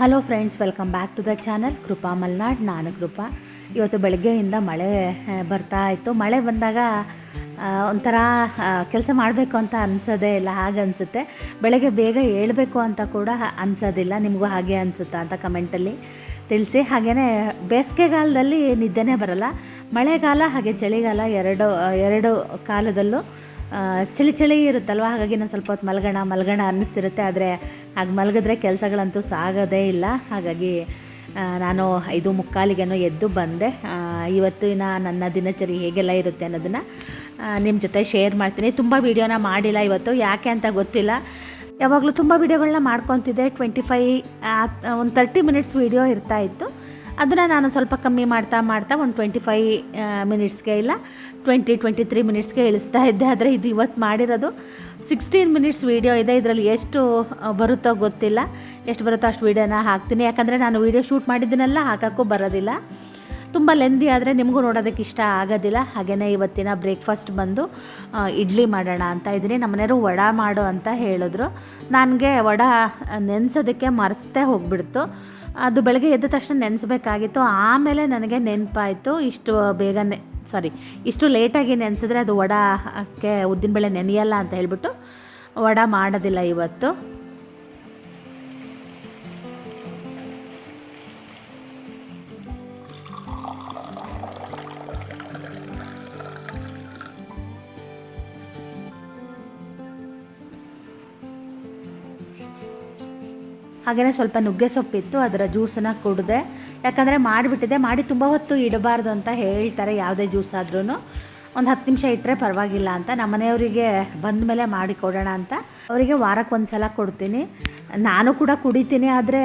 Hello friends welcome back to the channel Krupa Malnad, ನಾನು ಕೃಪಾ. ಇವತ್ತು ಬೆಳಗ್ಗೆಯಿಂದ ಮಳೆ ಬರ್ತಾ ಇತ್ತು. ಮಳೆ ಬಂದಾಗ ಒಂಥರ ಕೆಲಸ ಮಾಡಬೇಕು ಅಂತ ಅನಿಸೋದೇ ಇಲ್ಲ, ಹಾಗೆ ಅನಿಸುತ್ತೆ. ಬೆಳಗ್ಗೆ ಬೇಗ ಏಳಬೇಕು ಅಂತ ಕೂಡ ಅನಿಸೋದಿಲ್ಲ, ನಿಮಗೂ ಹಾಗೆ ಅನಿಸುತ್ತಾ ಅಂತ ಕಮೆಂಟಲ್ಲಿ ತಿಳಿಸಿ. ಹಾಗೆಯೇ ಬೇಸಿಗೆಗಾಲದಲ್ಲಿ ನಿದ್ದೆನೇ ಬರಲ್ಲ. ಮಳೆಗಾಲ ಹಾಗೆ ಚಳಿಗಾಲ ಎರಡು ಎರಡು ಕಾಲದಲ್ಲೂ ಚಳಿ ಚಳಿ ಇರುತ್ತಲ್ವ? ಹಾಗಾಗಿ ನಾನು ಸ್ವಲ್ಪ ಹೊತ್ತು ಮಲಗೋಣ ಮಲಗೋಣ ಅನ್ನಿಸ್ತಿರುತ್ತೆ. ಆದರೆ ಹಾಗೆ ಮಲಗಿದ್ರೆ ಕೆಲಸಗಳಂತೂ ಸಾಗೋದೇ ಇಲ್ಲ. ಹಾಗಾಗಿ ನಾನು ಐದು ಮುಕ್ಕಾಲಿಗೇನೋ ಎದ್ದು ಬಂದೆ. ಇವತ್ತಿನ ನನ್ನ ದಿನಚರಿ ಹೇಗೆಲ್ಲ ಇರುತ್ತೆ ಅನ್ನೋದನ್ನು ನಿಮ್ಮ ಜೊತೆ ಶೇರ್ ಮಾಡ್ತೀನಿ. ತುಂಬ ವೀಡಿಯೋನ ಮಾಡಿಲ್ಲ ಇವತ್ತು. ಯಾಕೆ ಅಂತ ಗೊತ್ತಿಲ್ಲ. ಯಾವಾಗಲೂ ತುಂಬ ವೀಡಿಯೋಗಳನ್ನ ಮಾಡ್ಕೊತಿದ್ದೆ. ಟ್ವೆಂಟಿ ಫೈ ಒಂದು ತರ್ಟಿ ಮಿನಿಟ್ಸ್ ವೀಡಿಯೋ ಇರ್ತಾ ಇತ್ತು. ಅದನ್ನು ನಾನು ಸ್ವಲ್ಪ ಕಮ್ಮಿ ಮಾಡ್ತಾ ಮಾಡ್ತಾ ಒಂದು ಟ್ವೆಂಟಿ ಫೈ ಮಿನಿಟ್ಸ್ಗೆ ಇಲ್ಲ. ಟ್ವೆಂಟಿ ಟ್ವೆಂಟಿ ತ್ರೀ ಮಿನಿಟ್ಸ್ಗೆ ಇಳಿಸ್ತಾ ಇದ್ದೆ. ಆದರೆ ಇದು ಇವತ್ತು ಮಾಡಿರೋದು ಸಿಕ್ಸ್ಟೀನ್ ಮಿನಿಟ್ಸ್ ವೀಡಿಯೋ ಇದೆ. ಇದರಲ್ಲಿ ಎಷ್ಟು ಬರುತ್ತೋ ಗೊತ್ತಿಲ್ಲ. ಎಷ್ಟು ಬರುತ್ತೋ ಅಷ್ಟು ವೀಡಿಯೋನ ಹಾಕ್ತೀನಿ. ಯಾಕಂದರೆ ನಾನು ವೀಡಿಯೋ ಶೂಟ್ ಮಾಡಿದ್ದನ್ನೆಲ್ಲ ಹಾಕೋಕ್ಕೂ ಬರೋದಿಲ್ಲ. ತುಂಬ ಲೆಂದಿ ಆದರೆ ನಿಮಗೂ ನೋಡೋದಕ್ಕೆ ಇಷ್ಟ ಆಗೋದಿಲ್ಲ. ಹಾಗೆಯೇ ಇವತ್ತಿನ ಬ್ರೇಕ್ಫಾಸ್ಟ್ ಬಂದು ಇಡ್ಲಿ ಮಾಡೋಣ ಅಂತ ಇದ್ದೀನಿ. ನಮ್ಮನೆಯವರು ವಡ ಮಾಡು ಅಂತ ಹೇಳಿದ್ರು. ನನಗೆ ವಡ ನೆನೆಸೋದಕ್ಕೆ ಮರ್ತೇ ಹೋಗ್ಬಿಡ್ತು. ಅದು ಬೆಳಗ್ಗೆ ಎದ್ದ ತಕ್ಷಣ ನೆನೆಸ್ಬೇಕಾಗಿತ್ತು. ಆಮೇಲೆ ನನಗೆ ನೆನಪಾಯಿತು. ಇಷ್ಟು ಬೇಗನೆ ಸಾರಿ ಇಷ್ಟು ಲೇಟಾಗಿ ನೆನೆಸಿದ್ರೆ ಅದು ವಡಕ್ಕೆ ಉದ್ದಿನಬೇಳೆ ನೆನೆಯಲ್ಲ ಅಂತ ಹೇಳ್ಬಿಟ್ಟು ವಡ ಮಾಡೋದಿಲ್ಲ ಇವತ್ತು. ಹಾಗೆಯೇ ಸ್ವಲ್ಪ ನುಗ್ಗೆ ಸೊಪ್ಪಿತ್ತು, ಅದರ ಜ್ಯೂಸನ್ನು ಕುಡಿದೆ ಯಾಕಂದರೆ ಮಾಡಿಬಿಟ್ಟಿದೆ, ಮಾಡಿ ತುಂಬ ಹೊತ್ತು ಇಡಬಾರ್ದು ಅಂತ ಹೇಳ್ತಾರೆ ಯಾವುದೇ ಜ್ಯೂಸ್ ಆದ್ರೂ ಒಂದು ಹತ್ತು ನಿಮಿಷ ಇಟ್ಟರೆ ಪರವಾಗಿಲ್ಲ ಅಂತ. ನಮ್ಮನೆಯವರಿಗೆ ಬಂದ ಮೇಲೆ ಮಾಡಿ ಕೊಡೋಣ ಅಂತ. ಅವರಿಗೆ ವಾರಕ್ಕೆ ಒಂದು ಸಲ ಕೊಡ್ತೀನಿ. ನಾನು ಕೂಡ ಕುಡಿತೀನಿ, ಆದರೆ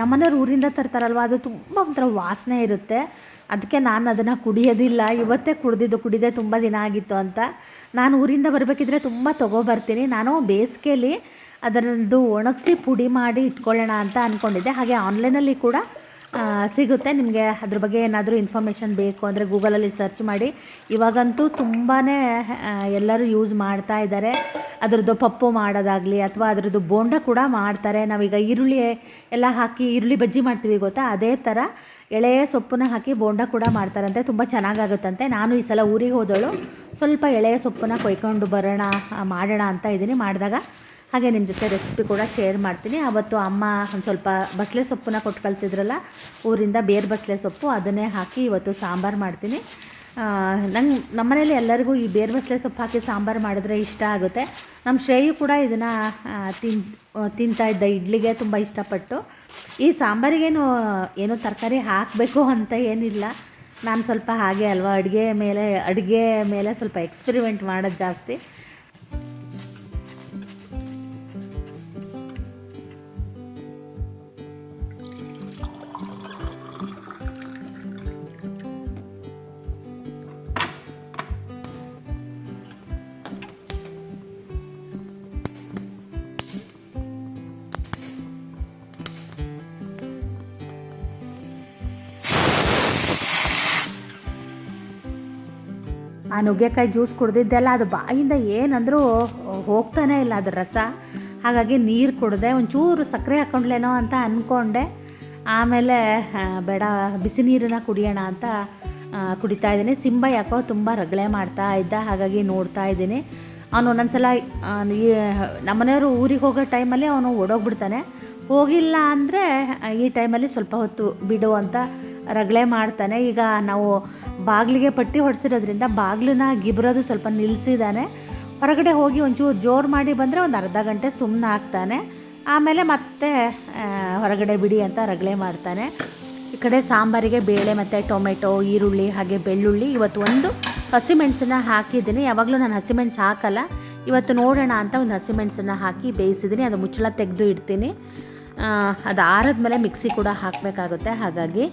ನಮ್ಮನೆಯವ್ರು ಊರಿಂದ ತರ್ತಾರಲ್ವ, ಅದು ತುಂಬ ಒಂಥರ ವಾಸನೆ ಇರುತ್ತೆ. ಅದಕ್ಕೆ ನಾನು ಅದನ್ನು ಕುಡಿಯೋದಿಲ್ಲ. ಇವತ್ತೇ ಕುಡಿದಿದ್ದು, ಕುಡಿದೆ ತುಂಬ ದಿನ ಆಗಿತ್ತು ಅಂತ. ನಾನು ಊರಿಂದ ಬರಬೇಕಿದ್ರೆ ತುಂಬ ತೊಗೊಬರ್ತೀನಿ. ನಾನು ಬೇಸಿಗೆಯಲ್ಲಿ ಅದರದ್ದು ಒಣಗಿಸಿ ಪುಡಿ ಮಾಡಿ ಇಟ್ಕೊಳ್ಳೋಣ ಅಂತ ಅಂದ್ಕೊಂಡಿದ್ದೆ ಹಾಗೆ ಆನ್ಲೈನಲ್ಲಿ ಕೂಡ ಸಿಗುತ್ತೆ. ನಿಮಗೆ ಅದ್ರ ಬಗ್ಗೆ ಏನಾದರೂ ಇನ್ಫಾರ್ಮೇಷನ್ ಬೇಕು ಅಂದರೆ ಗೂಗಲಲ್ಲಿ ಸರ್ಚ್ ಮಾಡಿ. ಇವಾಗಂತೂ ತುಂಬಾ ಎಲ್ಲರೂ ಯೂಸ್ ಮಾಡ್ತಾ ಇದ್ದಾರೆ. ಅದರದ್ದು ಪಪ್ಪು ಮಾಡೋದಾಗಲಿ ಅಥವಾ ಅದರದ್ದು ಬೋಂಡ ಕೂಡ ಮಾಡ್ತಾರೆ. ನಾವೀಗ ಈರುಳ್ಳಿ ಎಲ್ಲ ಹಾಕಿ ಈರುಳ್ಳಿ ಬಜ್ಜಿ ಮಾಡ್ತೀವಿ ಗೊತ್ತಾ? ಅದೇ ಥರ ಎಳೆಯ ಸೊಪ್ಪನ್ನ ಹಾಕಿ ಬೋಂಡ ಕೂಡ ಮಾಡ್ತಾರಂತೆ. ತುಂಬ ಚೆನ್ನಾಗಾಗುತ್ತಂತೆ. ನಾನು ಈ ಸಲ ಊರಿಗೆ ಹೋದಳು. ಸ್ವಲ್ಪ ಎಳೆಯ ಸೊಪ್ಪನ್ನ ಕೊಯ್ಕೊಂಡು ಬರೋಣ, ಮಾಡೋಣ ಅಂತ ಇದ್ದೀನಿ. ಮಾಡಿದಾಗ ಹಾಗೆ ನಿಮ್ಮ ಜೊತೆ ರೆಸಿಪಿ ಕೂಡ ಶೇರ್ ಮಾಡ್ತೀನಿ. ಅವತ್ತು ಅಮ್ಮ ಒಂದು ಸ್ವಲ್ಪ ಬಸಳೆ ಸೊಪ್ಪನ್ನ ಕೊಟ್ಟು ಕಳಿಸಿದ್ರಲ್ಲ, ಊರಿಂದ ಬೇರೆ ಬಸಳೆ ಸೊಪ್ಪು, ಅದನ್ನೇ ಹಾಕಿ ಇವತ್ತು ಸಾಂಬಾರು ಮಾಡ್ತೀನಿ. ನಂಗೆ ನಮ್ಮನೇಲಿ ಎಲ್ಲರಿಗೂ ಈ ಬೇರೆ ಬಸಳೆ ಸೊಪ್ಪು ಹಾಕಿ ಸಾಂಬಾರು ಮಾಡಿದ್ರೆ ಇಷ್ಟ ಆಗುತ್ತೆ. ನಮ್ಮ ಶ್ರೇಯು ಕೂಡ ಇದನ್ನು ತಿನ್ ತಿಂತಾ ಇದ್ದ ಇಡ್ಲಿಗೆ ತುಂಬ ಇಷ್ಟಪಟ್ಟು. ಈ ಸಾಂಬಾರಿಗೇನು, ಏನೋ ತರಕಾರಿ ಹಾಕಬೇಕು ಅಂತ ಏನಿಲ್ಲ. ನಾನು ಸ್ವಲ್ಪ ಹಾಗೆ ಅಲ್ವಾ, ಅಡುಗೆ ಮೇಲೆ ಅಡುಗೆ ಮೇಲೆ ಸ್ವಲ್ಪ ಎಕ್ಸ್ಪೆರಿಮೆಂಟ್ ಮಾಡೋದು ಜಾಸ್ತಿ. ಆ ನುಗ್ಗೆಕಾಯಿ ಜ್ಯೂಸ್ ಕುಡ್ದಿದ್ದೆಲ್ಲ ಅದು ಬಾಯಿಂದ ಏನಂದರೂ ಹೋಗ್ತಾನೆ ಇಲ್ಲ ಅದ್ರ ರಸ. ಹಾಗಾಗಿ ನೀರು ಕುಡಿದೆ ಒಂಚೂರು ಸಕ್ಕರೆ ಹಾಕೊಂಡ್ಲೇನೋ ಅಂತ ಅಂದ್ಕೊಂಡೆ ಆಮೇಲೆ ಬೇಡ, ಬಿಸಿ ನೀರನ್ನ ಕುಡಿಯೋಣ ಅಂತ ಕುಡಿತಾ ಇದ್ದೀನಿ. ಸಿಂಬ ಯಾಕೋ ತುಂಬ ರಗಳೆ ಮಾಡ್ತಾ ಇದ್ದ, ಹಾಗಾಗಿ ನೋಡ್ತಾ ಇದ್ದೀನಿ. ಅವನು ಒಂದೊಂದು ಸಲ ನಮ್ಮನೆಯವರು ಊರಿಗೆ ಹೋಗೋ ಟೈಮಲ್ಲಿ ಅವನು ಓಡೋಗ್ಬಿಡ್ತಾನೆ. ಹೋಗಿಲ್ಲ ಅಂದರೆ ಈ ಟೈಮಲ್ಲಿ ಸ್ವಲ್ಪ ಹೊತ್ತು ಬಿಡು ಅಂತ ರಗಳೆ ಮಾಡ್ತಾನೆ. ಈಗ ನಾವು ಬಾಗಿಲಿಗೆ ಪಟ್ಟಿ ಹೊಡೆಸಿರೋದ್ರಿಂದ ಬಾಗಿಲನ್ನ ಗಿಬ್ರೋದು ಸ್ವಲ್ಪ ನಿಲ್ಲಿಸಿದ್ದಾನೆ ಹೊರಗಡೆ ಹೋಗಿ ಒಂಚೂರು ಜೋರು ಮಾಡಿ ಬಂದರೆ ಒಂದು ಅರ್ಧ ಗಂಟೆ ಸುಮ್ಮನೆ ಹಾಕ್ತಾನೆ ಆಮೇಲೆ ಮತ್ತೆ ಹೊರಗಡೆ ಬಿಡಿ ಅಂತ ರಗಳೆ ಮಾಡ್ತಾನೆ. ಈ ಕಡೆ ಸಾಂಬಾರಿಗೆ ಬೇಳೆ ಮತ್ತು ಟೊಮೆಟೊ, ಈರುಳ್ಳಿ ಹಾಗೆ ಬೆಳ್ಳುಳ್ಳಿ. ಇವತ್ತು ಒಂದು ಹಸಿಮೆಣಸನ್ನ ಹಾಕಿದ್ದೀನಿ. ಯಾವಾಗಲೂ ನಾನು ಹಸಿಮೆಣಸು ಹಾಕಲ್ಲ. ಇವತ್ತು ನೋಡೋಣ ಅಂತ ಒಂದು ಹಸಿಮೆಣಸನ್ನ ಹಾಕಿ ಬೇಯಿಸಿದ್ದೀನಿ. ಅದು ಮುಚ್ಚಳ ತೆಗೆದು ಇಡ್ತೀನಿ. ಅದು ಆರಿದ್ಮೇಲೆ ಮಿಕ್ಸಿ ಕೂಡ ಹಾಕಬೇಕಾಗುತ್ತೆ. ಹಾಗಾಗಿ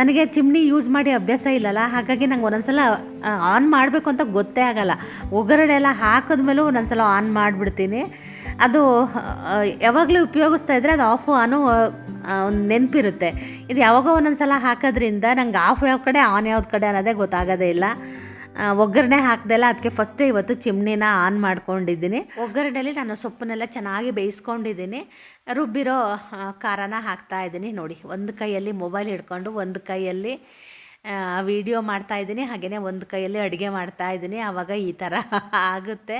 ನನಗೆ ಚಿಮ್ನಿ ಯೂಸ್ ಮಾಡಿ ಅಭ್ಯಾಸ ಇಲ್ಲಲ್ಲ, ಹಾಗಾಗಿ ನಂಗೆ ಒಂದೊಂದ್ಸಲ ಆನ್ ಮಾಡಬೇಕು ಅಂತ ಗೊತ್ತೇ ಆಗಲ್ಲ. ಒಗ್ಗರಣೆ ಎಲ್ಲ ಹಾಕಿದ್ಮೇಲೂ ಒಂದೊಂದ್ಸಲ ಆನ್ ಮಾಡಿಬಿಡ್ತೀನಿ. ಅದು ಯಾವಾಗಲೂ ಉಪಯೋಗಿಸ್ತಾ ಇದ್ದರೆ ಅದು ಆಫು ಆನು ಒಂದು ನೆನಪಿರುತ್ತೆ. ಇದು ಯಾವಾಗೋ ಒಂದೊಂದ್ಸಲ ಹಾಕೋದ್ರಿಂದ ನಂಗೆ ಆಫ್ ಯಾವ ಕಡೆ ಆನ್ ಯಾವ್ದು ಕಡೆ ಅನ್ನೋದೇ ಗೊತ್ತಾಗೋದೇ ಇಲ್ಲ. ಒಗ್ಗರಣೆ ಹಾಕ್ದೆಲ್ಲ ಅದಕ್ಕೆ ಫಸ್ಟ್ ಇವತ್ತು ಚಿಮ್ನಿನ ಆನ್ ಮಾಡ್ಕೊಂಡಿದ್ದೀನಿ. ಒಗ್ಗರಣೆಯಲ್ಲಿ ನಾನು ಸೊಪ್ಪನ್ನೆಲ್ಲ ಚೆನ್ನಾಗಿ ಬೇಯಿಸ್ಕೊಂಡಿದ್ದೀನಿ. ರುಬ್ಬಿರೋ ಖಾರನ ಹಾಕ್ತಾ ಇದ್ದೀನಿ ನೋಡಿ. ಒಂದು ಕೈಯಲ್ಲಿ ಮೊಬೈಲ್ ಹಿಡ್ಕೊಂಡು, ಒಂದು ಕೈಯಲ್ಲಿ ವಿಡಿಯೋ ಮಾಡ್ತಾ ಇದ್ದೀನಿ. ಹಾಗೇ ಒಂದು ಕೈಯಲ್ಲಿ ಅಡುಗೆ ಮಾಡ್ತಾ ಇದ್ದೀನಿ. ಆವಾಗ ಈ ಥರ ಆಗುತ್ತೆ.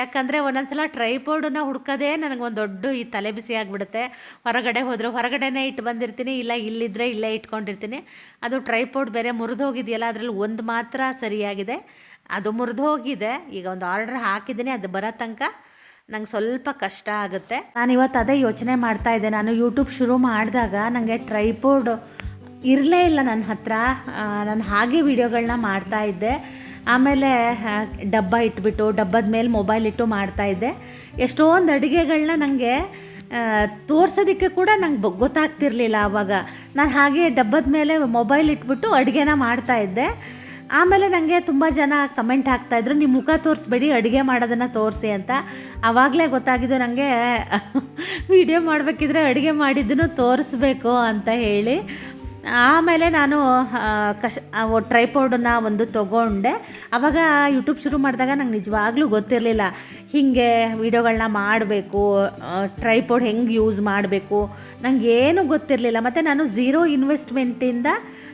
ಯಾಕಂದರೆ ಒಂದೊಂದ್ಸಲ ಟ್ರೈಪೋರ್ಡನ್ನ ಹುಡ್ಕೋದೇ ನನಗೊಂದು ದೊಡ್ಡ ಈ ತಲೆ ಬಿಸಿ ಆಗಿಬಿಡುತ್ತೆ. ಹೊರಗಡೆ ಹೋದರೆ ಹೊರಗಡೆನೇ ಇಟ್ಟು ಬಂದಿರ್ತೀನಿ, ಇಲ್ಲ ಇಲ್ಲಿದ್ದರೆ ಇಲ್ಲೇ ಇಟ್ಕೊಂಡಿರ್ತೀನಿ. ಅದು ಟ್ರೈಪೋರ್ಡ್ ಬೇರೆ ಮುರಿದೋಗಿದೆಯಲ್ಲ, ಅದರಲ್ಲಿ ಒಂದು ಮಾತ್ರ ಸರಿಯಾಗಿದೆ. ಅದು ಮುರಿದೋಗಿದೆ. ಈಗ ಒಂದು ಆರ್ಡರ್ ಹಾಕಿದ್ದೀನಿ, ಅದು ಬರೋ ತನಕ ನಂಗೆ ಸ್ವಲ್ಪ ಕಷ್ಟ ಆಗುತ್ತೆ. ನಾನು ಇವತ್ತು ಅದೇ ಯೋಚನೆ ಮಾಡ್ತಾ ಇದ್ದೆ. ನಾನು ಯೂಟ್ಯೂಬ್ ಶುರು ಮಾಡಿದಾಗ ನನಗೆ ಟ್ರೈಪೋರ್ಡ್ ಇರಲೇ ಇಲ್ಲ ನನ್ನ ಹತ್ರ. ನಾನು ಹಾಗೆ ವೀಡಿಯೋಗಳನ್ನ ಮಾಡ್ತಾ ಇದ್ದೆ. ಆಮೇಲೆ ಡಬ್ಬ ಇಟ್ಬಿಟ್ಟು, ಡಬ್ಬದ ಮೇಲೆ ಮೊಬೈಲ್ ಇಟ್ಟು ಮಾಡ್ತಾ ಇದ್ದೆ. ಎಷ್ಟೊಂದು ಅಡುಗೆಗಳನ್ನ ನನಗೆ ತೋರ್ಸೋದಕ್ಕೆ ಕೂಡ ನಂಗೆ ಗೊತ್ತಾಗ್ತಿರ್ಲಿಲ್ಲ ಆವಾಗ ನಾನು ಹಾಗೆ ಡಬ್ಬದ ಮೇಲೆ ಮೊಬೈಲ್ ಇಟ್ಬಿಟ್ಟು ಅಡುಗೆನ ಮಾಡ್ತಾ ಇದ್ದೆ. ಆಮೇಲೆ ನನಗೆ ತುಂಬ ಜನ ಕಮೆಂಟ್ ಹಾಕ್ತಾಯಿದ್ರು ನಿಮ್ಮ ಮುಖ ತೋರಿಸ್ಬೇಡಿ, ಅಡುಗೆ ಮಾಡೋದನ್ನು ತೋರಿಸಿ ಅಂತ. ಆವಾಗಲೇ ಗೊತ್ತಾಗಿದ್ದು ನನಗೆ ವಿಡಿಯೋ ಮಾಡಬೇಕಿದ್ರೆ ಅಡುಗೆ ಮಾಡಿದ್ದನ್ನು ತೋರಿಸ್ಬೇಕು ಅಂತ ಹೇಳಿ. ಆಮೇಲೆ ನಾನು ಕಶ್ ಟ್ರೈಪೋರ್ಡನ್ನ ಒಂದು ತೊಗೊಂಡೆ. ಆವಾಗ ಯೂಟ್ಯೂಬ್ ಶುರು ಮಾಡಿದಾಗ ನಂಗೆ ನಿಜವಾಗ್ಲೂ ಗೊತ್ತಿರಲಿಲ್ಲ. ಹೀಗೆ ವೀಡಿಯೋಗಳನ್ನ ಮಾಡಬೇಕು ಟ್ರೈಪೋರ್ಡ್ ಹೆಂಗೆ ಯೂಸ್ ಮಾಡಬೇಕು ನನಗೆ ಏನೂ ಗೊತ್ತಿರಲಿಲ್ಲ. ಮತ್ತು ನಾನು ಝೀರೋ ಇನ್ವೆಸ್ಟ್ಮೆಂಟಿಂದ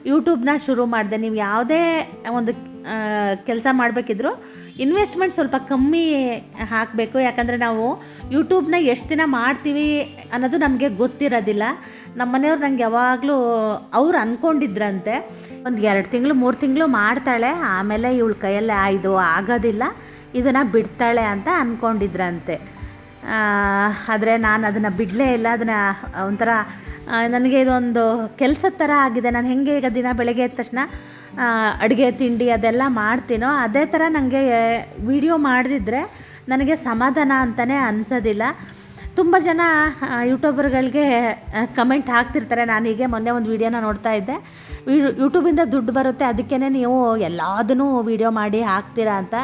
ಯೂಟ್ಯೂಬ್ನ ಶುರು ಮಾಡಿದೆ. ನೀವು ಯಾವುದೇ ಒಂದು ಕೆಲಸ ಮಾಡಬೇಕಿದ್ರು ಇನ್ವೆಸ್ಟ್ಮೆಂಟ್ ಸ್ವಲ್ಪ ಕಮ್ಮಿ ಹಾಕಬೇಕು, ಯಾಕಂದರೆ ನಾವು ಯೂಟ್ಯೂಬ್ನ ಎಷ್ಟು ದಿನ ಮಾಡ್ತೀವಿ ಅನ್ನೋದು ನಮಗೆ ಗೊತ್ತಿರೋದಿಲ್ಲ. ನಮ್ಮ ಮನೆಯವ್ರು ನಂಗೆ ಯಾವಾಗಲೂ ಅವ್ರು ಅಂದ್ಕೊಂಡಿದ್ರಂತೆ ಒಂದು ಎರಡು ತಿಂಗಳು, ಮೂರು ತಿಂಗಳು ಮಾಡ್ತಾಳೆ, ಆಮೇಲೆ ಇವಳ ಕೈಯಲ್ಲಿ ಇದು ಆಗೋದಿಲ್ಲ, ಇದನ್ನು ಬಿಡ್ತಾಳೆ ಅಂತ ಅಂದ್ಕೊಂಡಿದ್ರಂತೆ ಆದರೆ ನಾನು ಅದನ್ನು ಬಿಡಲೇ ಇಲ್ಲ, ಅದನ್ನು ಒಂಥರ ನನಗೆ ಇದೊಂದು ಕೆಲಸದ ಥರ ಆಗಿದೆ, ನಾನು ಹೆಂಗೆ ಈಗ ದಿನ ಬೆಳಗ್ಗೆ ಎದ್ದ ತಕ್ಷಣ ಅಡುಗೆ ತಿಂಡಿ ಅದೆಲ್ಲ ಮಾಡ್ತೀನೋ, ಅದೇ ಥರ ನನಗೆ ವಿಡಿಯೋ ಮಾಡದಿದ್ರೆ ನನಗೆ ಸಮಾಧಾನ ಅಂತಲೇ ಅನ್ಸೋದಿಲ್ಲ. ತುಂಬ ಜನ ಯೂಟ್ಯೂಬರ್ಗಳಿಗೆ ಕಮೆಂಟ್ ಹಾಕ್ತಿರ್ತಾರೆ. ನಾನು ಹೀಗೆ ಮೊನ್ನೆ ಒಂದು ವೀಡಿಯೋನ ನೋಡ್ತಾ ಇದ್ದೆ. ಯೂಟ್ಯೂಬಿಂದ ದುಡ್ಡು ಬರುತ್ತೆ ಅದಕ್ಕೇ ನೀವು ಎಲ್ಲದನ್ನು ವೀಡಿಯೋ ಮಾಡಿ ಹಾಕ್ತೀರಾ ಅಂತ.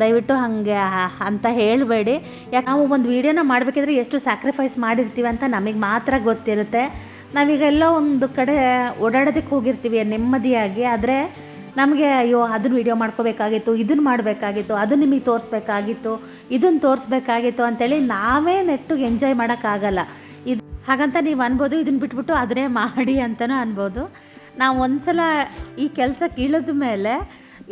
ದಯವಿಟ್ಟು ಹಾಗೆ ಅಂತ ಹೇಳಬೇಡಿ. ಯಾಕೆ, ನಾವು ಒಂದು ವೀಡಿಯೋನ ಮಾಡಬೇಕಿದ್ರೆ ಎಷ್ಟು ಸ್ಯಾಕ್ರಿಫೈಸ್ ಮಾಡಿರ್ತೀವಿ ಅಂತ ನಮಗೆ ಮಾತ್ರ ಗೊತ್ತಿರುತ್ತೆ. ನಾವೀಗ ಎಲ್ಲೋ ಒಂದು ಕಡೆ ಓಡಾಡೋದಕ್ಕೆ ಹೋಗಿರ್ತೀವಿ, ನೆಮ್ಮದಿಯಾಗಿ. ಆದರೆ ನಮಗೆ, ಅಯ್ಯೋ, ಅದನ್ನ ವೀಡಿಯೋ ಮಾಡ್ಕೋಬೇಕಾಗಿತ್ತು, ಇದನ್ನು ಮಾಡಬೇಕಾಗಿತ್ತು ಅದು ನಿಮಗೆ ತೋರಿಸ್ಬೇಕಾಗಿತ್ತು, ಇದನ್ನು ತೋರಿಸ್ಬೇಕಾಗಿತ್ತು ಅಂತೇಳಿ ನಾವೇ ನೆಟ್ಟು ಎಂಜಾಯ್ ಮಾಡೋಕ್ಕಾಗಲ್ಲ. ಇದು ಹಾಗಂತ ನೀವು ಅನ್ಬೋದು, ಇದನ್ನು ಬಿಟ್ಬಿಟ್ಟು ಅದನ್ನೇ ಮಾಡಿ ಅಂತಲೂ ಅನ್ಬೋದು. ನಾವು ಒಂದ್ಸಲ ಈ ಕೆಲಸ ಇಳಿದ ಮೇಲೆ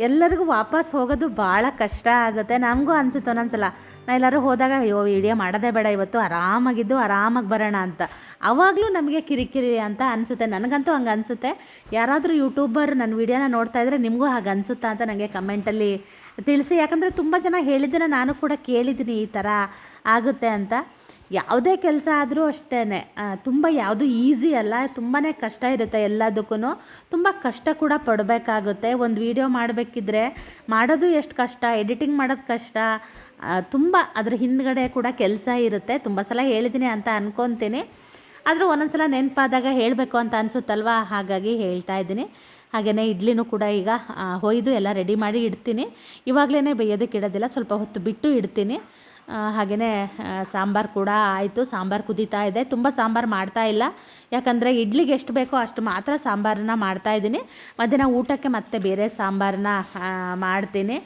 ಎಲ್ಲರಿಗೂ ವಾಪಸ್ ಹೋಗೋದು ಭಾಳ ಕಷ್ಟ ಆಗುತ್ತೆ. ನಮಗೂ ಅನ್ಸುತ್ತೆ ಒಂದೊಂದ್ಸಲ. ನಾ ಎಲ್ಲರೂ ಹೋದಾಗ, ಅಯ್ಯೋ ವಿಡಿಯೋ ಮಾಡೋದೇ ಬೇಡ, ಇವತ್ತು ಆರಾಮಾಗಿದ್ದು ಆರಾಮಾಗಿ ಬರೋಣ ಅಂತ. ಆವಾಗಲೂ ನಮಗೆ ಕಿರಿಕಿರಿ ಅಂತ ಅನಿಸುತ್ತೆ. ನನಗಂತೂ ಹಂಗೆ ಅನಿಸುತ್ತೆ. ಯಾರಾದರೂ ಯೂಟ್ಯೂಬರ್ ನನ್ನ ವೀಡಿಯೋನ ನೋಡ್ತಾ ಇದ್ದರೆ ನಿಮಗೂ ಹಾಗೆ ಅನಿಸುತ್ತಾ ಅಂತ ನನಗೆ ಕಮೆಂಟಲ್ಲಿ ತಿಳಿಸಿ. ಯಾಕಂದರೆ ತುಂಬ ಜನ ಹೇಳಿದ್ದನ್ನು ನಾನು ಕೂಡ ಕೇಳಿದ್ದೀನಿ ಈ ಥರ ಆಗುತ್ತೆ ಅಂತ. ಯಾವುದೇ ಕೆಲಸ ಆದರೂ ಅಷ್ಟೇ ತುಂಬ ಯಾವುದು ಈಸಿ ಅಲ್ಲ. ತುಂಬಾ ಕಷ್ಟ ಇರುತ್ತೆ ಎಲ್ಲದಕ್ಕೂ ತುಂಬ ಕಷ್ಟ ಕೂಡ ಪಡಬೇಕಾಗುತ್ತೆ. ಒಂದು ವೀಡಿಯೋ ಮಾಡಬೇಕಿದ್ರೆ ಮಾಡೋದು ಎಷ್ಟು ಕಷ್ಟ ಎಡಿಟಿಂಗ್ ಮಾಡೋದು ಕಷ್ಟ ತುಂಬ ಅದರ ಹಿಂದ್ಗಡೆ ಕೂಡ ಕೆಲಸ ಇರುತ್ತೆ. ತುಂಬ ಸಲ ಹೇಳಿದ್ದೀನಿ ಅಂತ ಅನ್ಕೊತೀನಿ. ಆದರೂ ಒಂದೊಂದು ಸಲ ನೆನಪಾದಾಗ ಹೇಳಬೇಕು ಅಂತ ಅನಿಸುತ್ತಲ್ವಾ? ಹಾಗಾಗಿ ಹೇಳ್ತಾ ಇದ್ದೀನಿ. ಹಾಗೆಯೇ ಇಡ್ಲಿನೂ ಕೂಡ ಈಗ ಹೊಯ್ದು ಎಲ್ಲ ರೆಡಿ ಮಾಡಿ ಇಡ್ತೀನಿ. ಇವಾಗಲೇ ಬೇಯೋದಕ್ಕೆ ಇಡೋದಿಲ್ಲ, ಸ್ವಲ್ಪ ಹೊತ್ತು ಬಿಟ್ಟು ಇಡ್ತೀನಿ. ಹಾಗೆಯೇ ಸಾಂಬಾರು ಕೂಡ ಆಯಿತು. ಸಾಂಬಾರು ಕುದೀತಾ ಇದೆ. ತುಂಬ ಸಾಂಬಾರು ಮಾಡ್ತಾ ಇಲ್ಲ. ಯಾಕಂದರೆ ಇಡ್ಲಿಗೆ ಎಷ್ಟು ಬೇಕೋ ಅಷ್ಟು ಮಾತ್ರ ಸಾಂಬಾರನ್ನ ಮಾಡ್ತಾಯಿದ್ದೀನಿ ಮಧ್ಯಾಹ್ನ ಊಟಕ್ಕೆ ಮತ್ತೆ ಬೇರೆ ಸಾಂಬಾರನ್ನ ಮಾಡ್ತೀನಿ.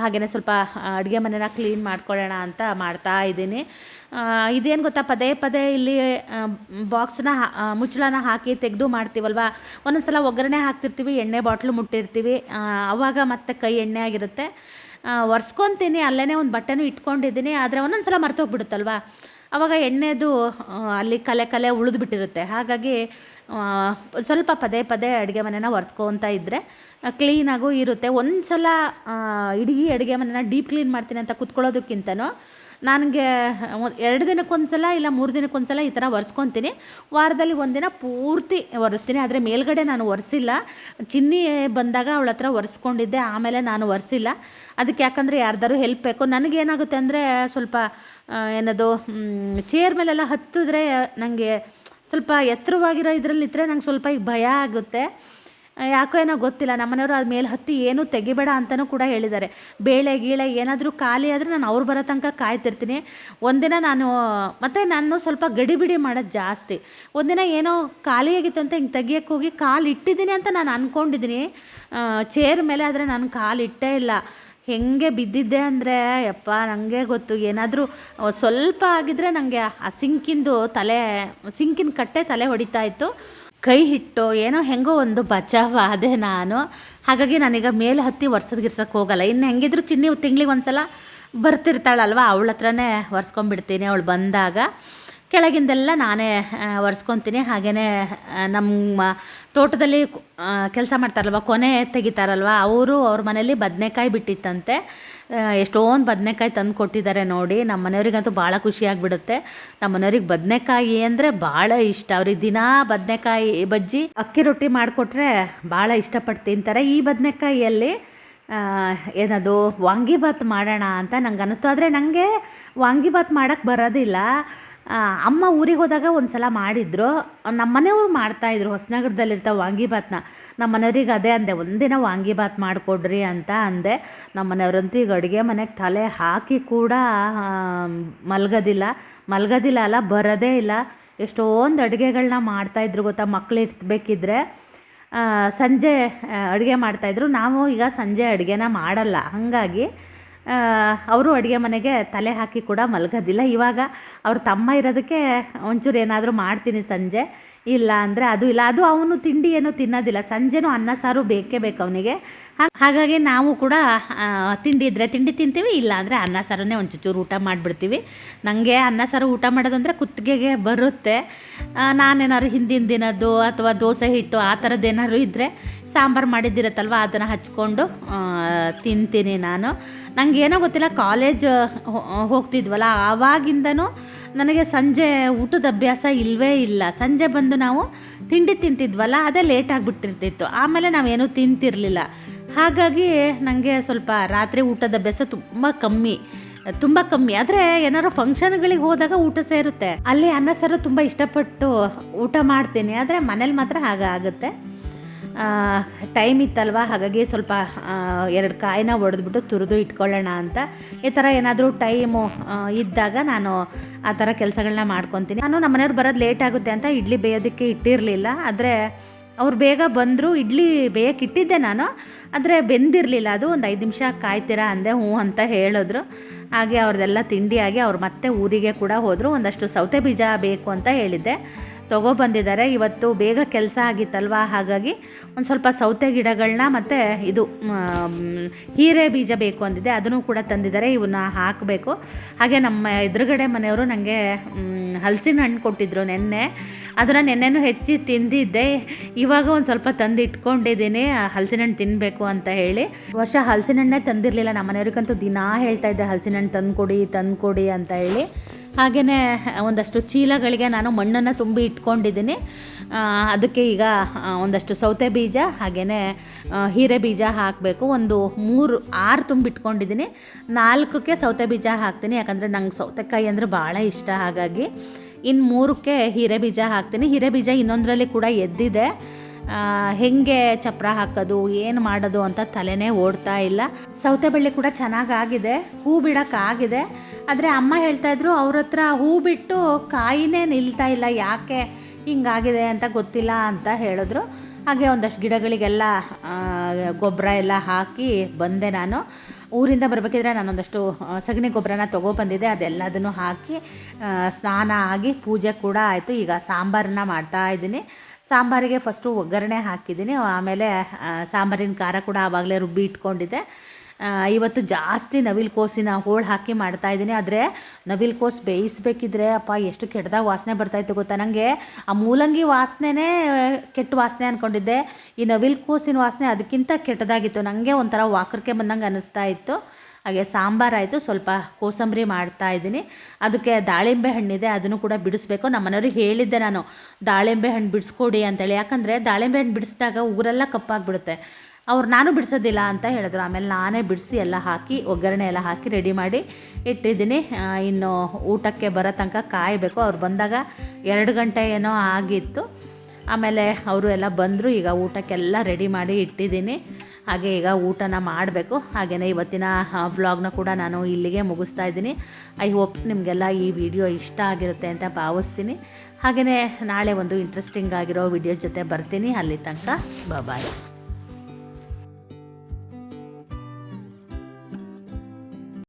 ಹಾಗೆಯೇ ಸ್ವಲ್ಪ ಅಡುಗೆ ಮನೆನ ಕ್ಲೀನ್ ಮಾಡ್ಕೊಳ್ಳೋಣ ಅಂತ ಮಾಡ್ತಾ ಇದ್ದೀನಿ. ಇದೇನು ಗೊತ್ತಾ, ಪದೇ ಪದೇ ಇಲ್ಲಿ ಬಾಕ್ಸ್ನ ಮುಚ್ಚಳನ ಹಾಕಿ ತೆಗೆದು ಮಾಡ್ತೀವಲ್ವ? ಒಂದೊಂದು ಸಲ ಒಗ್ಗರಣೆ ಹಾಕ್ತಿರ್ತೀವಿ, ಎಣ್ಣೆ ಬಾಟ್ಲು ಮುಟ್ಟಿರ್ತೀವಿ. ಆವಾಗ ಮತ್ತೆ ಕೈ ಎಣ್ಣೆ ಆಗಿರುತ್ತೆ. ಒರೆಸ್ಕೊತೀನಿ ಅಲ್ಲೇ ಒಂದು ಬಟ್ಟೆನೂ ಇಟ್ಕೊಂಡಿದ್ದೀನಿ, ಆದರೆ ಒಂದೊಂದು ಸಲ ಮರ್ತೋಗ್ಬಿಡುತ್ತಲ್ವ? ಆವಾಗ ಎಣ್ಣೆದು ಅಲ್ಲಿ ಕಲೆ ಕಲೆ ಉಳಿದ್ಬಿಟ್ಟಿರುತ್ತೆ. ಹಾಗಾಗಿ ಸ್ವಲ್ಪ ಪದೇ ಪದೇ ಅಡುಗೆ ಮನೆನ ಒರೆಸ್ಕೊತ ಇದ್ದರೆ ಕ್ಲೀನಾಗೂ ಇರುತ್ತೆ. ಒಂದು ಸಲ ಇಡೀ ಅಡುಗೆ ಮನೆನ ಡೀಪ್ ಕ್ಲೀನ್ ಮಾಡ್ತೀನಿ ಅಂತ ಕುತ್ಕೊಳ್ಳೋದಕ್ಕಿಂತನೂ ನನಗೆ ಎರಡು ದಿನಕ್ಕೊಂದು ಸಲ ಇಲ್ಲ ಮೂರು ದಿನಕ್ಕೊಂದು ಸಲ ಈ ಥರ ಒರೆಸ್ಕೊತೀನಿ. ವಾರದಲ್ಲಿ ಒಂದಿನ ಪೂರ್ತಿ ಒರೆಸ್ತೀನಿ. ಆದರೆ ಮೇಲ್ಗಡೆ ನಾನು ಒರೆಸಿಲ್ಲ. ಚಿನ್ನಿ ಬಂದಾಗ ಅವಳ ಹತ್ರ ಒರೆಸ್ಕೊಂಡಿದ್ದೆ. ಆಮೇಲೆ ನಾನು ಒರೆಸಿಲ್ಲ. ಅದಕ್ಕೆ ಯಾಕಂದರೆ ಯಾರ್ದಾರು ಹೆಲ್ಪ್ ಬೇಕು. ನನಗೇನಾಗುತ್ತೆ ಅಂದರೆ ಸ್ವಲ್ಪ ಏನದು ಚೇರ್ ಮೇಲೆಲ್ಲ ಹತ್ತಿದ್ರೆ ನನಗೆ ಸ್ವಲ್ಪ ಎತ್ತರವಾಗಿರೋ ಇದರಲ್ಲಿ ಇದ್ದರೆ ನಂಗೆ ಸ್ವಲ್ಪ ಈಗ ಭಯ ಆಗುತ್ತೆ. ಯಾಕೋ ಏನೋ ಗೊತ್ತಿಲ್ಲ. ನಮ್ಮನೆಯವರು ಅದು ಮೇಲೆ ಹತ್ತಿ ಏನೂ ತೆಗಿಬೇಡ ಅಂತಲೂ ಕೂಡ ಹೇಳಿದ್ದಾರೆ. ಬೇಳೆ, ಗೀಳೆ ಏನಾದರೂ ಖಾಲಿ ಆದರೆ ನಾನು ಅವ್ರು ಬರೋ ತನಕ ಕಾಯ್ತಿರ್ತೀನಿ. ಒಂದಿನ ನಾನು, ಮತ್ತು ನಾನು ಸ್ವಲ್ಪ ಗಡಿಬಿಡಿ ಮಾಡೋದು ಜಾಸ್ತಿ. ಒಂದಿನ ಏನೋ ಖಾಲಿಯಾಗಿತ್ತು ಅಂತ ಹಿಂಗೆ ತೆಗಿಯಕ್ಕೆ ಹೋಗಿ ಕಾಲು ಇಟ್ಟಿದ್ದೀನಿ ಅಂತ ನಾನು ಅಂದ್ಕೊಂಡಿದ್ದೀನಿ ಚೇರ್ ಮೇಲೆ ಆದರೆ ನಾನು ಕಾಲು ಇಟ್ಟೇ ಇಲ್ಲ. ಹೆಂಗೆ ಬಿದ್ದಿದ್ದೆ ಅಂದರೆ, ಯಪ್ಪ ನನಗೆ ಗೊತ್ತು. ಏನಾದರೂ ಸ್ವಲ್ಪ ಆಗಿದ್ರೆ ನನಗೆ ಆ ಸಿಂಕಿಂದು ತಲೆ, ಸಿಂಕಿನ ಕಟ್ಟೆ ತಲೆ ಹೊಡಿತಾ ಇತ್ತು. ಕೈ ಹಿಟ್ಟು, ಏನೋ ಹೆಂಗೋ ಒಂದು ಬಚಾವ ಆದೆ ನಾನು. ಹಾಗಾಗಿ ನಾನೀಗ ಮೇಲೆ ಹತ್ತಿ ಒರ್ಸೋದು ಗಿರ್ಸೋಕ್ಕೆ ಹೋಗಲ್ಲ. ಇನ್ನು ಹೆಂಗಿದ್ರು ಚಿನ್ನಿ ತಿಂಗ್ಳಿಗೆ ಒಂದ್ಸಲ ಬರ್ತಿರ್ತಾಳಲ್ವ ಅವಳ ಹತ್ರನೇ ಒರೆಸ್ಕೊಂಡ್ಬಿಡ್ತೀನಿ ಅವಳು ಬಂದಾಗ. ಕೆಳಗಿಂದೆಲ್ಲ ನಾನೇ ಒರೆಸ್ಕೊತೀನಿ. ಹಾಗೆಯೇ ನಮ್ಮ ತೋಟದಲ್ಲಿ ಕೆಲಸ ಮಾಡ್ತಾರಲ್ವ, ಕೊನೆ ತೆಗಿತಾರಲ್ವ, ಅವರು ಅವ್ರ ಮನೇಲಿ ಬದನೆಕಾಯಿ ಬಿಟ್ಟಿತ್ತಂತೆ. ಎಷ್ಟೊಂದು ಬದನೆಕಾಯಿ ತಂದು ಕೊಟ್ಟಿದ್ದಾರೆ ನೋಡಿ. ನಮ್ಮ ಮನೆಯವ್ರಿಗಂತೂ ಭಾಳ ಖುಷಿಯಾಗಿಬಿಡುತ್ತೆ ನಮ್ಮ ಮನೆಯವ್ರಿಗೆ ಬದನೆಕಾಯಿ ಅಂದರೆ ಭಾಳ ಇಷ್ಟ. ಅವ್ರಿಗೆ ದಿನಾ ಬದನೆಕಾಯಿ ಬಜ್ಜಿ, ಅಕ್ಕಿ ರೊಟ್ಟಿ ಮಾಡಿಕೊಟ್ರೆ ಭಾಳ ಇಷ್ಟಪಟ್ಟು ತಿಂತಾರೆ. ಈ ಬದನೆಕಾಯಿಯಲ್ಲಿ ಏನದು, ವಾಂಗಿಭಾತ್ ಮಾಡೋಣ ಅಂತ ನಂಗೆ ಅನ್ನಿಸ್ತು ಆದರೆ ನನಗೆ ವಾಂಗಿಭಾತ್ ಮಾಡೋಕ್ಕೆ ಬರೋದಿಲ್ಲ. ಅಮ್ಮ ಊರಿಗೆ ಹೋದಾಗ ಒಂದು ಸಲ ಮಾಡಿದ್ರು. ನಮ್ಮ ಮನೆಯವ್ರು ಮಾಡ್ತಾಯಿದ್ರು ಹೊಸನಗರದಲ್ಲಿರ್ತಾವೆ ವಾಂಗಿಭಾತ್ನ. ನಮ್ಮ ಮನೆಯವ್ರಿಗೆ ಅದೇ ಅಂದೆ, ಒಂದಿನ ವಾಂಗಿಬಾತ್ ಮಾಡಿಕೊಡ್ರಿ ಅಂತ ಅಂದೆ. ನಮ್ಮ ಮನೆಯವ್ರಂತೂ ಈಗ ಅಡುಗೆ ಮನೆಗೆ ತಲೆ ಹಾಕಿ ಕೂಡ ಮಲಗೋದಿಲ್ಲ. ಮಲಗೋದಿಲ್ಲ ಅಲ್ಲ, ಬರೋದೇ ಇಲ್ಲ. ಎಷ್ಟೊಂದು ಅಡುಗೆಗಳನ್ನ ಮಾಡ್ತಾಯಿದ್ರು ಗೊತ್ತಾ? ಮಕ್ಳು ಇರ್ಬೇಕಿದ್ರೆ ಸಂಜೆ ಅಡುಗೆ ಮಾಡ್ತಾಯಿದ್ರು ನಾವು ಈಗ ಸಂಜೆ ಅಡುಗೆನ ಮಾಡಲ್ಲ. ಹಾಗಾಗಿ ಅವರು ಅಡುಗೆ ಮನೆಗೆ ತಲೆ ಹಾಕಿ ಕೂಡ ಮಲಗೋದಿಲ್ಲ. ಇವಾಗ ಅವ್ರ ತಮ್ಮ ಇರೋದಕ್ಕೆ ಒಂಚೂರು ಏನಾದರೂ ಮಾಡ್ತೀನಿ ಸಂಜೆ. ಇಲ್ಲ ಅಂದರೆ ಅದು ಇಲ್ಲ. ಅದು ಅವನು ತಿಂಡಿ ಏನೂ ತಿನ್ನೋದಿಲ್ಲ. ಸಂಜೆನೂ ಅನ್ನ ಸಾರು ಬೇಕೇ ಬೇಕು ಅವನಿಗೆ. ಹಾಗಾಗಿ ನಾವು ಕೂಡ ತಿಂಡಿ ಇದ್ದರೆ ತಿಂಡಿ ತಿಂತೀವಿ, ಇಲ್ಲ ಅಂದರೆ ಅನ್ನ ಸಾರನ್ನೇ ಒಂಚೂರು ಚೂರು ಊಟ ಮಾಡಿಬಿಡ್ತೀವಿ. ನನಗೆ ಅನ್ನ ಸಾರು ಊಟ ಮಾಡೋದಂದರೆ ಕುತ್ತಿಗೆಗೆ ಬರುತ್ತೆ. ನಾನೇನಾದ್ರು ಹಿಂದಿನ ದಿನದ್ದು ಅಥವಾ ದೋಸೆ ಹಿಟ್ಟು ಆ ಥರದ್ದು ಏನಾದ್ರು ಇದ್ದರೆ ಸಾಂಬಾರು ಮಾಡಿದ್ದಿರತ್ತಲ್ವ, ಅದನ್ನು ಹಚ್ಕೊಂಡು ತಿಂತೀನಿ ನಾನು. ನನಗೆ ಏನೋ ಗೊತ್ತಿಲ್ಲ ಕಾಲೇಜ್ ಹೋಗ್ತಿದ್ವಲ್ಲ, ಆವಾಗಿಂದನೂ ನನಗೆ ಸಂಜೆ ಊಟದ ಅಭ್ಯಾಸ ಇಲ್ಲವೇ ಇಲ್ಲ. ಸಂಜೆ ಬಂದು ನಾವು ತಿಂಡಿ ತಿಂತಿದ್ವಲ್ಲ, ಅದೇ ಲೇಟ್ ಆಗಿಬಿಟ್ಟಿರ್ತಿತ್ತು. ಆಮೇಲೆ ನಾವೇನೂ ತಿಂತಿರಲಿಲ್ಲ. ಹಾಗಾಗಿ ನನಗೆ ಸ್ವಲ್ಪ ರಾತ್ರಿ ಊಟದ ಅಭ್ಯಾಸ ತುಂಬ ಕಮ್ಮಿ ತುಂಬ ಕಮ್ಮಿ. ಆದರೆ ಏನಾದ್ರು ಫಂಕ್ಷನ್ಗಳಿಗೆ ಹೋದಾಗ ಊಟ ಸೇರುತ್ತೆ. ಅಲ್ಲಿ ಅನ್ನ ಸಾರು ತುಂಬ ಇಷ್ಟಪಟ್ಟು ಊಟ ಮಾಡ್ತೀನಿ. ಆದರೆ ಮನೇಲಿ ಮಾತ್ರ ಹಾಗೆ ಆಗುತ್ತೆ. ಟೈಮ್ ಇತ್ತಲ್ವ? ಹಾಗಾಗಿ ಸ್ವಲ್ಪ ಎರಡು ಕಾಯಿನ ಒಡೆದ್ಬಿಟ್ಟು ತುರಿದು ಇಟ್ಕೊಳ್ಳೋಣ ಅಂತ. ಈ ಥರ ಏನಾದರೂ ಟೈಮು ಇದ್ದಾಗ ನಾನು ಆ ಥರ ಕೆಲಸಗಳನ್ನ ಮಾಡ್ಕೊತೀನಿ. ನಾನು ನಮ್ಮ ಮನೆಯವ್ರು ಬರೋದು ಲೇಟ್ ಆಗುತ್ತೆ ಅಂತ ಇಡ್ಲಿ ಬೇಯೋದಕ್ಕೆ ಇಟ್ಟಿರಲಿಲ್ಲ. ಆದರೆ ಅವ್ರು ಬೇಗ ಬಂದರು, ಇಡ್ಲಿ ಬೇಯಕ್ಕೆ ಇಟ್ಟಿದ್ದೆ ನಾನು. ಆದರೆ ಬೆಂದಿರಲಿಲ್ಲ. ಅದು ಒಂದು ಐದು ನಿಮಿಷ ಕಾಯ್ತೀರಾ ಅಂದೆ, ಹ್ಞೂ ಅಂತ ಹೇಳಿದ್ರು. ಹಾಗೆ ಅವ್ರದ್ದೆಲ್ಲ ತಿಂಡಿಯಾಗಿ ಅವ್ರು ಮತ್ತೆ ಊರಿಗೆ ಕೂಡ ಹೋದರು. ಒಂದಷ್ಟು ಸೌತೆ ಬೀಜ ಬೇಕು ಅಂತ ಹೇಳಿದ್ದೆ. ತೊಗೊಬಂದಿದ್ದಾರೆ. ಇವತ್ತು ಬೇಗ ಕೆಲಸ ಆಗಿತ್ತಲ್ವ? ಹಾಗಾಗಿ ಒಂದು ಸ್ವಲ್ಪ ಸೌತೆ ಗಿಡಗಳನ್ನ ಮತ್ತು ಇದು ಹೀರೆ ಬೀಜ ಬೇಕು ಅಂದಿದೆ ಅದನ್ನು ಕೂಡ ತಂದಿದ್ದಾರೆ. ಇವನ್ನ ಹಾಕಬೇಕು. ಹಾಗೆ ನಮ್ಮ ಎದುರುಗಡೆ ಮನೆಯವರು ನನಗೆ ಹಲಸಿನ ಹಣ್ಣು ಕೊಟ್ಟಿದ್ರು ನೆನ್ನೆ. ಅದನ್ನು ನೆನ್ನೆನು ಹೆಚ್ಚಿ ತಿಂದಿದ್ದೆ. ಇವಾಗ ಒಂದು ಸ್ವಲ್ಪ ತಂದು ಇಟ್ಕೊಂಡಿದ್ದೀನಿ ಹಲಸಿನ ಹಣ್ಣು ತಿನ್ನಬೇಕು ಅಂತ ಹೇಳಿ. ವರ್ಷ ಹಲಸಿನ ಹಣ್ಣೇ ತಂದಿರಲಿಲ್ಲ. ನಮ್ಮ ಮನೆಯವ್ರಿಗಂತೂ ದಿನಾ ಹೇಳ್ತಾ ಇದ್ದೆ, ಹಲಸಿನ ಹಣ್ಣು ತಂದುಕೊಡಿ ತಂದುಕೊಡಿ ಅಂತ ಹೇಳಿ. ಹಾಗೆಯೇ ಒಂದಷ್ಟು ಚೀಲಗಳಿಗೆ ನಾನು ಮಣ್ಣನ್ನು ತುಂಬಿ ಇಟ್ಕೊಂಡಿದ್ದೀನಿ. ಅದಕ್ಕೆ ಈಗ ಒಂದಷ್ಟು ಸೌತೆ ಬೀಜ ಹಾಗೆಯೇ ಹೀರೆ ಬೀಜ ಹಾಕಬೇಕು. ಒಂದು ಮೂರು, ಆರು ತುಂಬಿಟ್ಕೊಂಡಿದ್ದೀನಿ ನಾಲ್ಕಕ್ಕೆ ಸೌತೆ ಬೀಜ ಹಾಕ್ತೀನಿ, ಯಾಕಂದರೆ ನಂಗೆ ಸೌತೆಕಾಯಿ ಅಂದರೆ ಭಾಳ ಇಷ್ಟ ಹಾಗಾಗಿ. ಇನ್ನು ಮೂರಕ್ಕೆ ಹೀರೆ ಬೀಜ ಹಾಕ್ತೀನಿ. ಹೀರೆ ಬೀಜ ಇನ್ನೊಂದರಲ್ಲಿ ಕೂಡ ಎದ್ದಿದೆ. ಹೆಂಗೆ ಚಪ್ರ ಹಾಕೋದು, ಏನು ಮಾಡೋದು ಅಂತ ತಲೆನೇ ಓಡ್ತಾ ಇಲ್ಲ. ಸೌತೆ ಬಳ್ಳಿ ಕೂಡ ಚೆನ್ನಾಗಾಗಿದೆ, ಹೂ ಬಿಡೋಕ್ಕಾಗಿದೆ. ಆದರೆ ಅಮ್ಮ ಹೇಳ್ತಾ ಇದ್ರು, ಅವ್ರ ಹತ್ರ ಹೂ ಬಿಟ್ಟು ಕಾಯಿನೇ ನಿಲ್ತಾ ಇಲ್ಲ, ಯಾಕೆ ಹಿಂಗಾಗಿದೆ ಅಂತ ಗೊತ್ತಿಲ್ಲ ಅಂತ ಹೇಳಿದ್ರು. ಹಾಗೆ ಒಂದಷ್ಟು ಗಿಡಗಳಿಗೆಲ್ಲ ಗೊಬ್ಬರ ಎಲ್ಲ ಹಾಕಿ ಬಂದೆ ನಾನು. ಊರಿಂದ ಬರಬೇಕಿದ್ರೆ ನಾನೊಂದಷ್ಟು ಸಗಣಿ ಗೊಬ್ಬರನ ತೊಗೊಬಂದಿದ್ದೆ, ಅದೆಲ್ಲದನ್ನು ಹಾಕಿ ಸ್ನಾನ ಆಗಿ ಪೂಜೆ ಕೂಡ ಆಯಿತು. ಈಗ ಸಾಂಬಾರನ್ನ ಮಾಡ್ತಾ ಇದ್ದೀನಿ. ಸಾಂಬಾರಿಗೆ ಫಸ್ಟು ಒಗ್ಗರಣೆ ಹಾಕಿದ್ದೀನಿ. ಆಮೇಲೆ ಸಾಂಬಾರಿನ ಖಾರ ಕೂಡ ಆವಾಗಲೇ ರುಬ್ಬಿ ಇಟ್ಕೊಂಡಿದ್ದೆ. ಇವತ್ತು ಜಾಸ್ತಿ ನವಿಲು ಕೋಸಿನ ಹೋಳು ಹಾಕಿ ಮಾಡ್ತಾ ಇದ್ದೀನಿ. ಆದರೆ ನವಿಲು ಕೋಸು ಬೇಯಿಸ್ಬೇಕಿದ್ರೆ ಅಪ್ಪ, ಎಷ್ಟು ಕೆಟ್ಟದಾಗ ವಾಸನೆ ಬರ್ತಾಯಿತ್ತು ಗೊತ್ತಾ? ನನಗೆ ಆ ಮೂಲಂಗಿ ವಾಸನೆನೇ ಕೆಟ್ಟ ವಾಸನೆ ಅಂದ್ಕೊಂಡಿದ್ದೆ ಈ ನವಿಲು ಕೋಸಿನ ವಾಸನೆ ಅದಕ್ಕಿಂತ ಕೆಟ್ಟದಾಗಿತ್ತು. ನನಗೆ ಒಂಥರ ವಾಕರ್ಕೆ ಬಂದಂಗೆ ಅನ್ನಿಸ್ತಾ ಇತ್ತು. ಹಾಗೆ ಸಾಂಬಾರಾಯಿತು ಸ್ವಲ್ಪ ಕೋಸಂಬರಿ ಮಾಡ್ತಾ ಇದ್ದೀನಿ. ಅದಕ್ಕೆ ದಾಳಿಂಬೆ ಹಣ್ಣಿದೆ, ಅದನ್ನು ಕೂಡ ಬಿಡಿಸ್ಬೇಕು. ನಮ್ಮ ಮನೆಯವ್ರಿಗೆ ಹೇಳಿದ್ದೆ ನಾನು, ದಾಳಿಂಬೆ ಹಣ್ಣು ಬಿಡಿಸ್ಕೊಡಿ ಅಂತೇಳಿ. ಯಾಕಂದರೆ ದಾಳಿಂಬೆ ಹಣ್ಣು ಬಿಡಿಸಿದಾಗ ಉಗುರೆಲ್ಲ ಕಪ್ಪಾಗಿಬಿಡುತ್ತೆ. ಅವ್ರು ನಾನು ಬಿಡಿಸೋದಿಲ್ಲ ಅಂತ ಹೇಳಿದ್ರು. ಆಮೇಲೆ ನಾನೇ ಬಿಡಿಸಿ ಎಲ್ಲ ಹಾಕಿ, ಒಗ್ಗರಣೆ ಎಲ್ಲ ಹಾಕಿ ರೆಡಿ ಮಾಡಿ ಇಟ್ಟಿದ್ದೀನಿ. ಇನ್ನು ಊಟಕ್ಕೆ ಬರೋ ತನಕ ಕಾಯಬೇಕು. ಅವ್ರು ಬಂದಾಗ ಎರಡು ಗಂಟೆ ಏನೋ ಆಗಿತ್ತು. ಆಮೇಲೆ ಅವರು ಎಲ್ಲ ಬಂದರು. ಈಗ ಊಟಕ್ಕೆಲ್ಲ ರೆಡಿ ಮಾಡಿ ಇಟ್ಟಿದ್ದೀನಿ. ಹಾಗೆ ಈಗ ಊಟನ ಮಾಡಬೇಕು. ಹಾಗೆಯೇ ಇವತ್ತಿನ ವ್ಲಾಗ್ನ ಕೂಡ ನಾನು ಇಲ್ಲಿಗೆ ಮುಗಿಸ್ತಾ ಇದ್ದೀನಿ. ಐ ಹೋಪ್ ನಿಮಗೆಲ್ಲ ಈ ವಿಡಿಯೋ ಇಷ್ಟ ಆಗಿರುತ್ತೆ ಅಂತ ಭಾವಿಸ್ತೀನಿ. ಹಾಗೆಯೇ ನಾಳೆ ಒಂದು ಇಂಟ್ರೆಸ್ಟಿಂಗ್ ಆಗಿರೋ ವಿಡಿಯೋ ಜೊತೆ ಬರ್ತೀನಿ. ಅಲ್ಲಿ ತನಕ ಬಾಯ್